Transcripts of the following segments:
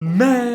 Man.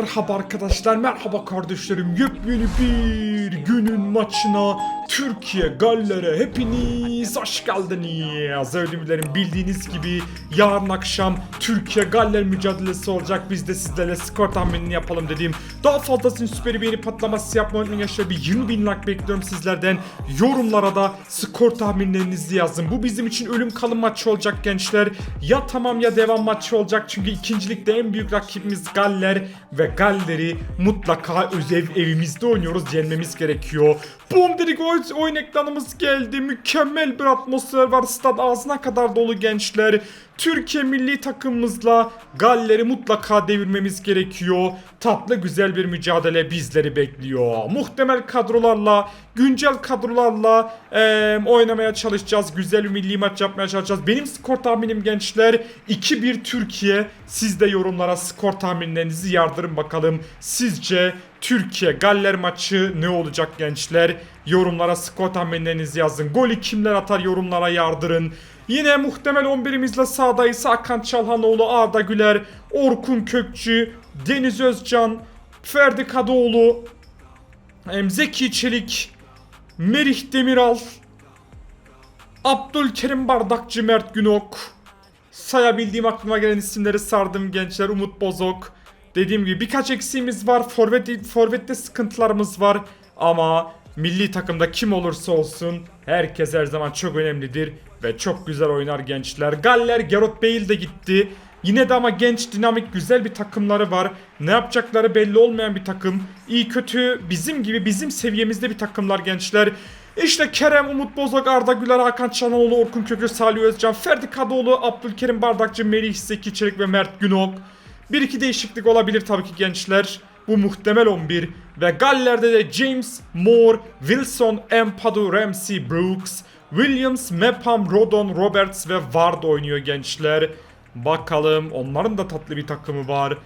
Merhaba arkadaşlar, merhaba kardeşlerim. Yepyeni bir günün maçına Türkiye Galler'e hepiniz hoş geldiniz. Ödümlerim bildiğiniz gibi yarın akşam Türkiye Galler mücadelesi olacak. Biz de sizlerle skor tahminini yapalım dedim. Daha fazlasını süper beğeni patlaması yapmayı unutmayın. Yaşar bir 20 bin like bekliyorum sizlerden. Yorumlara da skor tahminlerinizi yazın. Bu bizim için ölüm kalım maçı olacak gençler. Ya tamam ya devam maçı olacak. Çünkü ikincilikte en büyük rakibimiz Galler ve Galler'i mutlaka özel evimizde oynuyoruz. Yenmemiz gerekiyor. Boom dedik oyun, oyun ekranımız geldi. Mükemmel bir atmosfer var. Stad ağzına kadar dolu gençler. Türkiye milli takımımızla Galler'i mutlaka devirmemiz gerekiyor. Tatlı güzel bir mücadele bizleri bekliyor. Muhtemel kadrolarla, güncel kadrolarla eee, oynamaya çalışacağız. Güzel bir milli maç yapmaya çalışacağız. Benim skor tahminim gençler 2-1 Türkiye. Siz de yorumlara skor tahminlerinizi yardırın bakalım. Sizce Türkiye Galler maçı ne olacak gençler? Yorumlara skor tahminlerinizi yazın. Golü kimler atar yorumlara yardırın. Yine muhtemel 11'imizle sahadayız. Hakan Çalhanoğlu, Arda Güler, Orkun Kökçü, Deniz Özcan, Ferdi Kadıoğlu, Zeki Çelik, Merih Demiral, Abdülkerim Bardakçı, Mert Günok. Sayabildiğim aklıma gelen isimleri sardım gençler. Umut Bozok. Dediğim gibi birkaç eksiğimiz var. Forvet, forvette sıkıntılarımız var. Ama milli takımda kim olursa olsun herkes her zaman çok önemlidir. Ve çok güzel oynar gençler. Galler, Gerot Bale de gitti. Yine de ama genç, dinamik, güzel bir takımları var. Ne yapacakları belli olmayan bir takım. İyi kötü bizim gibi bizim seviyemizde bir takımlar gençler. İşte Kerem, Umut Bozok, Arda Güler, Hakan Çanoğlu, Orkun Kökü, Salih Özcan, Ferdi Kadıoğlu, Abdülkerim Bardakçı, Melih Zeki Çelik ve Mert Günok. Bir iki değişiklik olabilir tabii ki gençler. Bu muhtemel 11 ve Galler'de de James, Moore, Wilson, Empadu, Ramsey, Brooks, Williams, Mepham, Rodon, Roberts ve Ward oynuyor gençler. Bakalım onların da tatlı bir takımı var.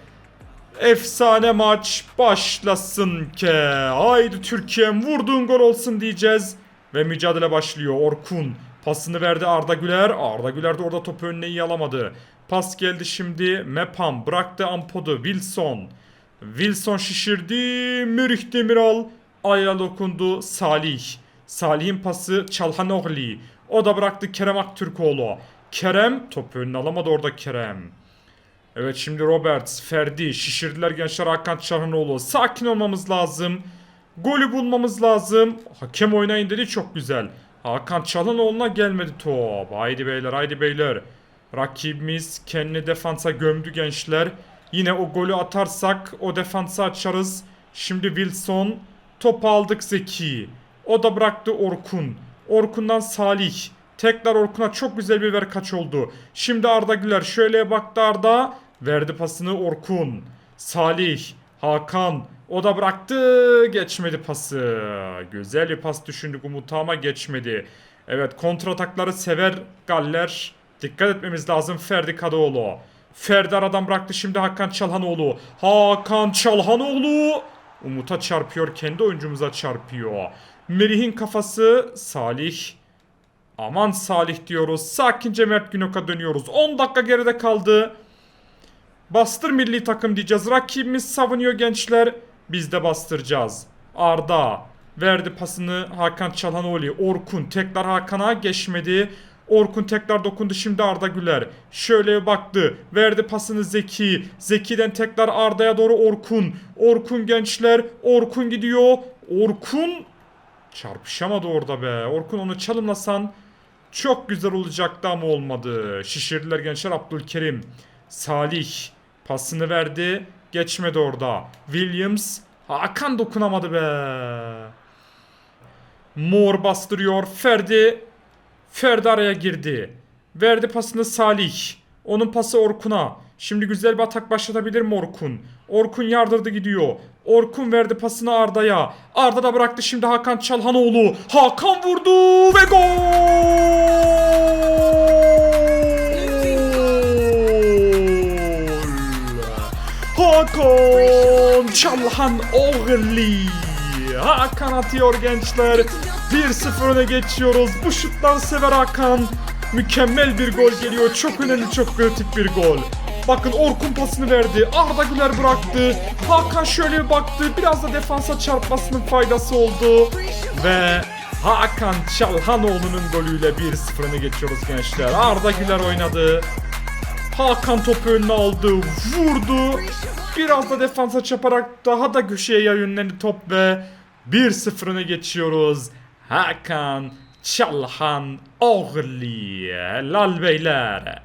Efsane maç başlasın ke. Haydi Türkiye'm vurduğun gol olsun diyeceğiz. Ve mücadele başlıyor. Orkun pasını verdi Arda Güler. Arda Güler de orada topu önüne iyi alamadı. Pas geldi şimdi. Mepham bıraktı Ampodu. Wilson. Wilson şişirdi. Mürih Demiral. Ayla dokundu. Salih. Salih'in pası Çalhanoğlu. O da bıraktı Kerem Aktürkoğlu. Kerem topu önüne alamadı orada Kerem. Evet şimdi Roberts, Ferdi şişirdiler gençler Hakan Çalhanoğlu. Sakin olmamız lazım. Golü bulmamız lazım. Hakem oynayın dedi çok güzel. Hakan Çalhanoğlu'na gelmedi top. Haydi beyler haydi beyler. Rakibimiz kendini defansa gömdü gençler. Yine o golü atarsak o defansı açarız. Şimdi Wilson. Topu aldık Zeki. O da bıraktı Orkun. Orkun'dan Salih. Tekrar Orkun'a çok güzel bir ver kaç oldu. Şimdi Arda Güler şöyle baktı Arda. Verdi pasını Orkun. Salih. Hakan. O da bıraktı. Geçmedi pası. Güzel bir pas düşündük Umut'a ama geçmedi. Evet kontratakları sever Galler. Dikkat etmemiz lazım Ferdi Kadıoğlu. Ferdi aradan bıraktı şimdi Hakan Çalhanoğlu. Hakan Çalhanoğlu. Umut'a çarpıyor kendi oyuncumuza çarpıyor. Melih'in kafası Salih. Aman Salih diyoruz. Sakince Mert Günok'a dönüyoruz. 10 dakika geride kaldı. Bastır milli takım diyeceğiz. Rakibimiz savunuyor gençler. Biz de bastıracağız. Arda verdi pasını Hakan Çalhanoğlu. Orkun tekrar Hakan'a geçmedi. Orkun tekrar dokundu şimdi Arda Güler. Şöyle baktı. Verdi pasını Zeki. Zeki'den tekrar Arda'ya doğru Orkun. Orkun gençler. Orkun gidiyor. Orkun çarpışamadı orada be. Orkun onu çalımlasan çok güzel olacaktı ama olmadı. Şişirdiler gençler Abdülkerim. Salih pasını verdi. Geçmedi orada. Williams. Hakan dokunamadı be. Mor bastırıyor. Ferdi. Ferdi araya girdi. Verdi pasını Salih. Onun pası Orkun'a. Şimdi güzel bir atak başlatabilir mi Orkun? Orkun yardırdı gidiyor. Orkun verdi pasını Arda'ya. Arda da bıraktı şimdi Hakan Çalhanoğlu. Hakan vurdu ve gol! Hakan Çalhanoğlu. Hakan atıyor gençler. 1-0 öne geçiyoruz. Bu şuttan sever Hakan. Mükemmel bir gol geliyor. Çok önemli, çok kritik bir gol. Bakın Orkun pasını verdi. Arda Güler bıraktı. Hakan şöyle bir baktı. Biraz da defansa çarpmasının faydası oldu. Ve Hakan Çalhanoğlu'nun golüyle 1-0'ını geçiyoruz gençler. Arda Güler oynadı. Hakan topu önüne aldı, vurdu. Biraz da defansa çaparak daha da köşeye yönlendi top ve 1-0'ını geçiyoruz. Hakan Çalhan Oğlu. Lal beyler.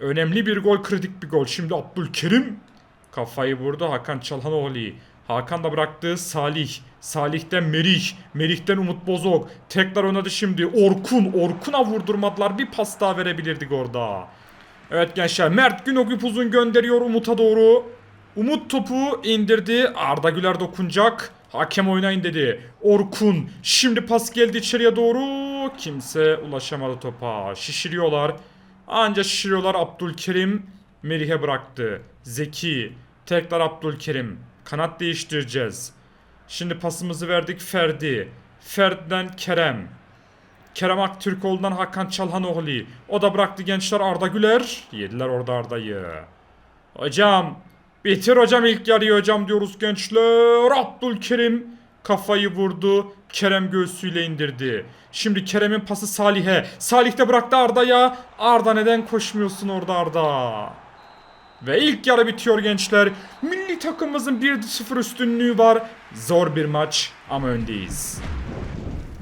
Önemli bir gol, kritik bir gol. Şimdi Abdülkerim kafayı vurdu Hakan Çalhanoğlu. Hakan da bıraktı Salih. Salih'ten Merih. Merih'ten Umut Bozok. Tekrar oynadı şimdi. Orkun. Orkun'a vurdurmadılar. Bir pas daha verebilirdik orada. Evet gençler Mert Günok uzun gönderiyor Umut'a doğru. Umut topu indirdi. Arda Güler dokunacak. Hakem oynayın dedi. Orkun. Şimdi pas geldi içeriye doğru. Kimse ulaşamadı topa. Şişiriyorlar. Anca şişiriyorlar Abdülkerim. Merih'e bıraktı. Zeki. Tekrar Abdülkerim. Kanat değiştireceğiz. Şimdi pasımızı verdik Ferdi. Ferdi'den Kerem. Kerem Aktürkoğlu'ndan Hakan Çalhanoğlu. O da bıraktı gençler Arda Güler. Yediler orada Arda'yı. Hocam bitir hocam ilk yarıyı hocam diyoruz gençler. Abdülkerim kafayı vurdu. Kerem göğsüyle indirdi. Şimdi Kerem'in pası Salih'e. Salih de bıraktı Arda'ya. Arda neden koşmuyorsun orada Arda? Ve ilk yarı bitiyor gençler. Milli takımımızın 1-0 üstünlüğü var. Zor bir maç ama öndeyiz.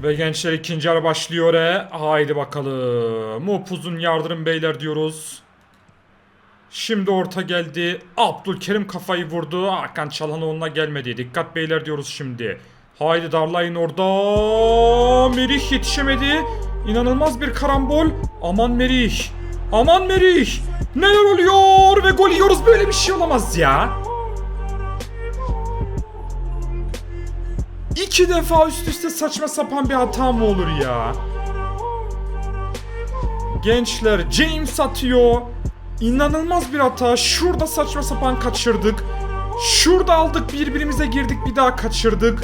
Ve gençler ikinci yarı başlıyor e. Haydi bakalım. Upuzun yardırın beyler diyoruz. Şimdi orta geldi. Abdülkerim kafayı vurdu. Hakan Çalhanoğlu'na gelmedi. Dikkat beyler diyoruz şimdi. Haydi darlayın orada. Merih yetişemedi. İnanılmaz bir karambol. Aman Merih. Aman Merih. Neler oluyor ve gol yiyoruz. Böyle bir şey olamaz ya. İki defa üst üste saçma sapan bir hata mı olur ya? Gençler James atıyor. İnanılmaz bir hata. Şurada saçma sapan kaçırdık. Şurada aldık birbirimize girdik bir daha kaçırdık.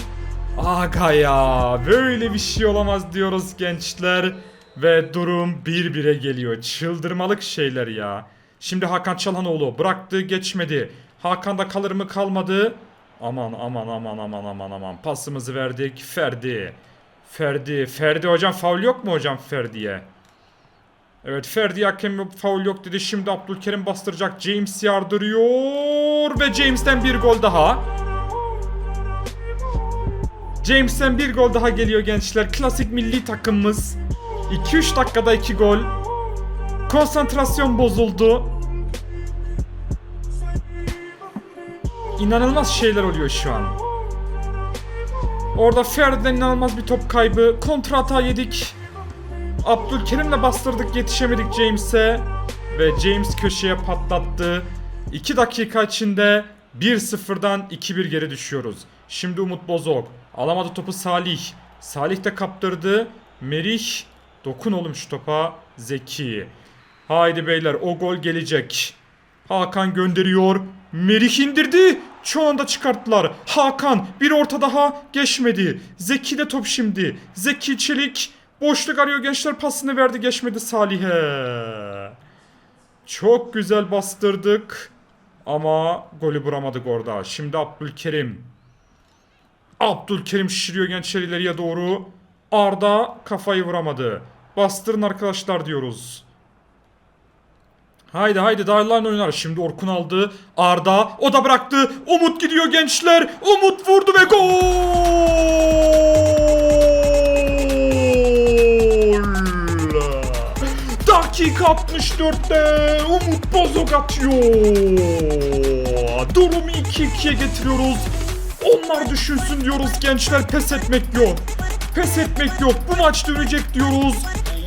Aga ya böyle bir şey olamaz diyoruz gençler. Ve durum 1-1'e geliyor. Çıldırmalık şeyler ya. Şimdi Hakan Çalhanoğlu bıraktı geçmedi. Hakan'da kalır mı kalmadı. Aman aman aman aman aman aman. Pasımızı verdik. Ferdi. Ferdi. Ferdi hocam faul yok mu hocam Ferdi'ye? Evet Ferdi hakem faul yok dedi. Şimdi Abdülkerim bastıracak. James yardırıyor. Ve James'ten bir gol daha. James'ten bir gol daha geliyor gençler. Klasik milli takımımız. 2-3 dakikada 2 gol. Konsantrasyon bozuldu. İnanılmaz şeyler oluyor şu an. Orada Ferdi'den inanılmaz bir top kaybı. Kontra hata yedik. Abdülkerim'le bastırdık yetişemedik James'e. Ve James köşeye patlattı. 2 dakika içinde 1-0'dan 2-1 geri düşüyoruz. Şimdi Umut Bozok. Alamadı topu Salih. Salih de kaptırdı. Merih. Dokun oğlum şu topa. Zeki. Haydi beyler o gol gelecek. Hakan gönderiyor. Merih indirdi. Anda çıkarttılar. Hakan bir orta daha geçmedi. Zeki de top şimdi. Zeki Çelik boşluk arıyor gençler pasını verdi geçmedi Salih'e. Çok güzel bastırdık. Ama golü vuramadık orada. Şimdi Abdülkerim. Abdülkerim şişiriyor gençler ileriye doğru. Arda kafayı vuramadı. Bastırın arkadaşlar diyoruz. Haydi haydi darlan oynar. Şimdi Orkun aldı. Arda o da bıraktı. Umut gidiyor gençler. Umut vurdu ve gol. Dakika 64'te Umut Bozok atıyor. Durumu 2-2'ye getiriyoruz. Onlar düşünsün diyoruz gençler pes etmek yok. Pes etmek yok. Bu maç dönecek diyoruz.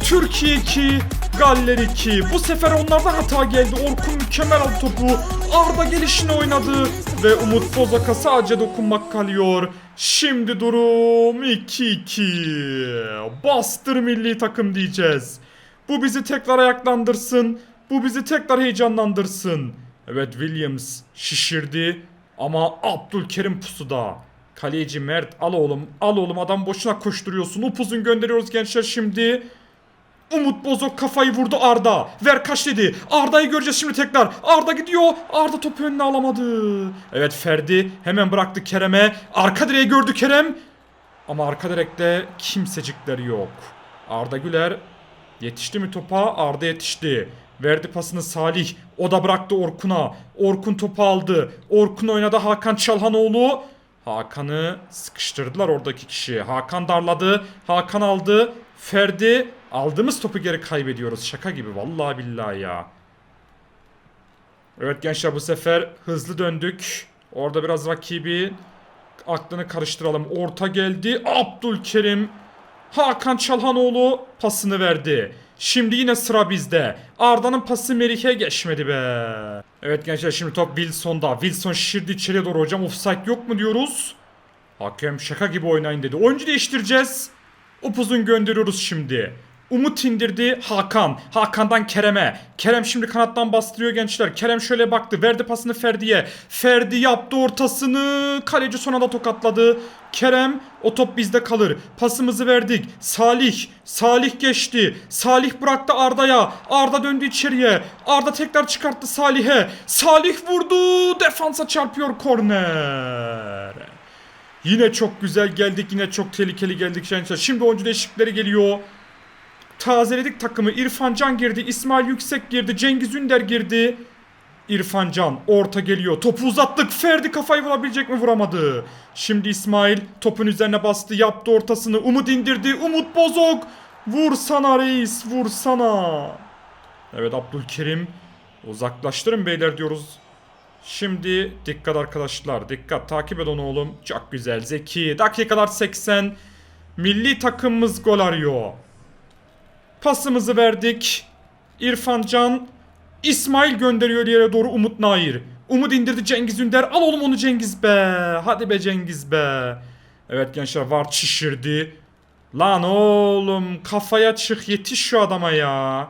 Türkiye 2, Galler 2. Bu sefer onlarda hata geldi. Orkun mükemmel aldı topu. Arda gelişini oynadı. Ve Umut Bozak'a sadece dokunmak kalıyor. Şimdi durum 2-2. Bastır milli takım diyeceğiz. Bu bizi tekrar ayaklandırsın. Bu bizi tekrar heyecanlandırsın. Evet Williams şişirdi. Ama Abdülkerim pusuda. Kaleci Mert al oğlum al oğlum adam boşuna koşturuyorsun. Upuzun gönderiyoruz gençler şimdi. Umut Bozok kafayı vurdu Arda. Ver kaç dedi. Arda'yı göreceğiz şimdi tekrar. Arda gidiyor. Arda topu önüne alamadı. Evet Ferdi hemen bıraktı Kerem'e. Arka direği gördü Kerem. Ama arka direkte kimsecikleri yok. Arda Güler yetişti mi topa? Arda yetişti. Verdi pasını Salih. O da bıraktı Orkun'a. Orkun topu aldı. Orkun oynadı Hakan Çalhanoğlu. Hakan'ı sıkıştırdılar oradaki kişi. Hakan darladı. Hakan aldı. Ferdi aldığımız topu geri kaybediyoruz. Şaka gibi vallahi billahi ya. Evet gençler bu sefer hızlı döndük. Orada biraz rakibi aklını karıştıralım. Orta geldi. Abdülkerim Hakan Çalhanoğlu pasını verdi. Şimdi yine sıra bizde. Arda'nın pası Merih'e geçmedi be. Evet gençler şimdi top Wilson'da. Wilson şişirdi içeriye doğru hocam. Offside yok mu diyoruz? Hakem şaka gibi oynayın dedi. Oyuncu değiştireceğiz. Upuzun gönderiyoruz şimdi. Umut indirdi Hakan. Hakan'dan Kerem'e. Kerem şimdi kanattan bastırıyor gençler. Kerem şöyle baktı. Verdi pasını Ferdi'ye. Ferdi yaptı ortasını. Kaleci son anda tokatladı. Kerem o top bizde kalır. Pasımızı verdik. Salih. Salih geçti. Salih bıraktı Arda'ya. Arda döndü içeriye. Arda tekrar çıkarttı Salih'e. Salih vurdu. Defansa çarpıyor korner. Yine çok güzel geldik. Yine çok tehlikeli geldik gençler. Şimdi oyuncu değişiklikleri geliyor. Tazeledik takımı. İrfan Can girdi. İsmail Yüksek girdi. Cengiz Ünder girdi. İrfan Can orta geliyor. Topu uzattık. Ferdi kafayı vurabilecek mi? Vuramadı. Şimdi İsmail topun üzerine bastı. Yaptı ortasını. Umut indirdi. Umut Bozok. Vursana reis. Vursana. Evet Abdülkerim. Uzaklaştırın beyler diyoruz. Şimdi dikkat arkadaşlar. Dikkat. Takip onu oğlum. Çok güzel. Zeki. Dakikalar 80. Milli takımımız gol arıyor. Pasımızı verdik. İrfan Can İsmail gönderiyor yere doğru Umut Nair. Umut indirdi Cengiz Ünder. Al oğlum onu Cengiz be. Hadi be Cengiz be. Evet gençler var şişirdi. Lan oğlum kafaya çık yetiş şu adama ya.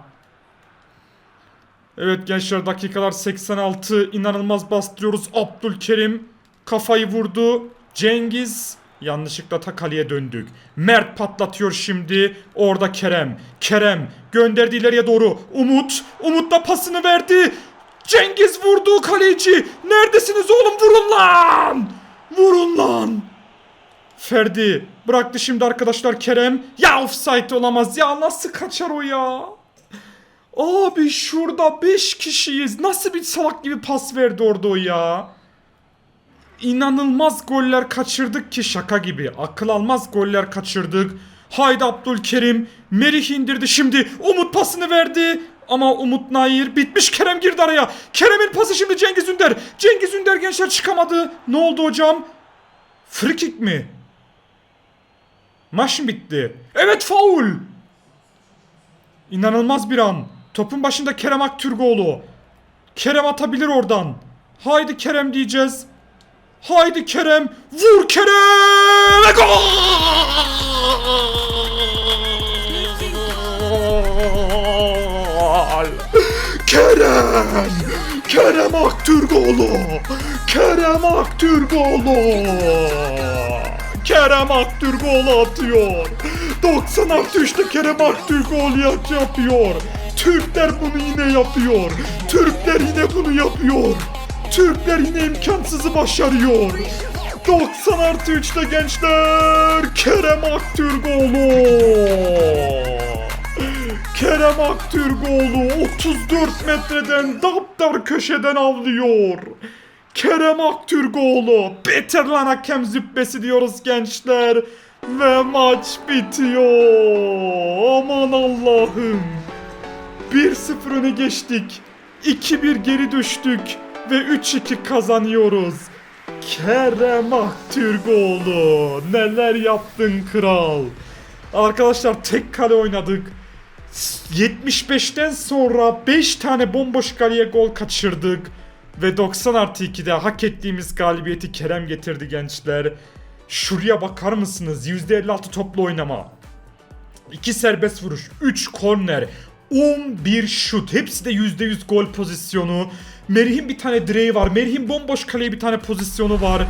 Evet gençler dakikalar 86 inanılmaz bastırıyoruz. Abdülkerim kafayı vurdu. Cengiz yanlışlıkla ta kaleye döndük. Mert patlatıyor şimdi. Orada Kerem. Kerem gönderdi ileriye doğru. Umut. Umut da pasını verdi. Cengiz vurdu kaleci. Neredesiniz oğlum vurun lan. Vurun lan. Ferdi bıraktı şimdi arkadaşlar Kerem. Ya offside olamaz ya nasıl kaçar o ya? Abi şurada 5 kişiyiz. Nasıl bir salak gibi pas verdi orada o ya? İnanılmaz goller kaçırdık ki şaka gibi. Akıl almaz goller kaçırdık. Haydi Abdülkerim. Merih indirdi şimdi. Umut pasını verdi. Ama Umut Nair bitmiş. Kerem girdi araya. Kerem'in pası şimdi Cengiz Ünder. Cengiz Ünder gençler çıkamadı. Ne oldu hocam? Free kick mi? Maç mı bitti? Evet faul. İnanılmaz bir an. Topun başında Kerem Aktürkoğlu. Kerem atabilir oradan. Haydi Kerem diyeceğiz. Haydi Kerem. Vur Kerem. Gol. Kerem. Kerem Aktürkoğlu. Kerem Aktürkoğlu. Kerem Aktürkoğlu atıyor. 90 artı 3'te Kerem Aktürkoğlu yap- yapıyor. Türkler bunu yine yapıyor. Türkler yine bunu yapıyor. Türkler yine imkansızı başarıyor. 90 artı 3'te gençler Kerem Aktürkoğlu. Kerem Aktürkoğlu 34 metreden daptar köşeden avlıyor. Kerem Aktürkoğlu beter lan hakem züppesi diyoruz gençler. Ve maç bitiyor. Aman Allah'ım. 1-0 öne geçtik. 2-1 geri düştük. Ve 3-2 kazanıyoruz. Kerem Aktürkoğlu neler yaptın kral. Arkadaşlar tek kale oynadık. 75'ten sonra 5 tane bomboş kaleye gol kaçırdık. Ve 90 artı 2'de hak ettiğimiz galibiyeti Kerem getirdi gençler. Şuraya bakar mısınız? %56 toplu oynama. 2 serbest vuruş, 3 korner, 11 şut. Hepsi de %100 gol pozisyonu. Merih'in bir tane direği var. Merih'in bomboş kaleye bir tane pozisyonu var.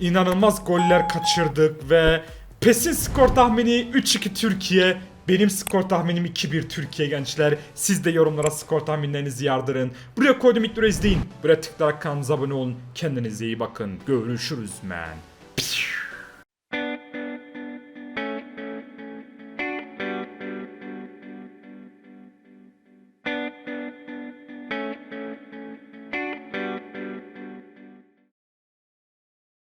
İnanılmaz goller kaçırdık ve PES'in skor tahmini 3-2 Türkiye Benim skor tahminim 2-1 Türkiye gençler. Siz de yorumlara skor tahminlerinizi yardırın. Buraya koydum ilk izleyin. Buraya tıklayarak kanalımıza abone olun. Kendinize iyi bakın. Görüşürüz man.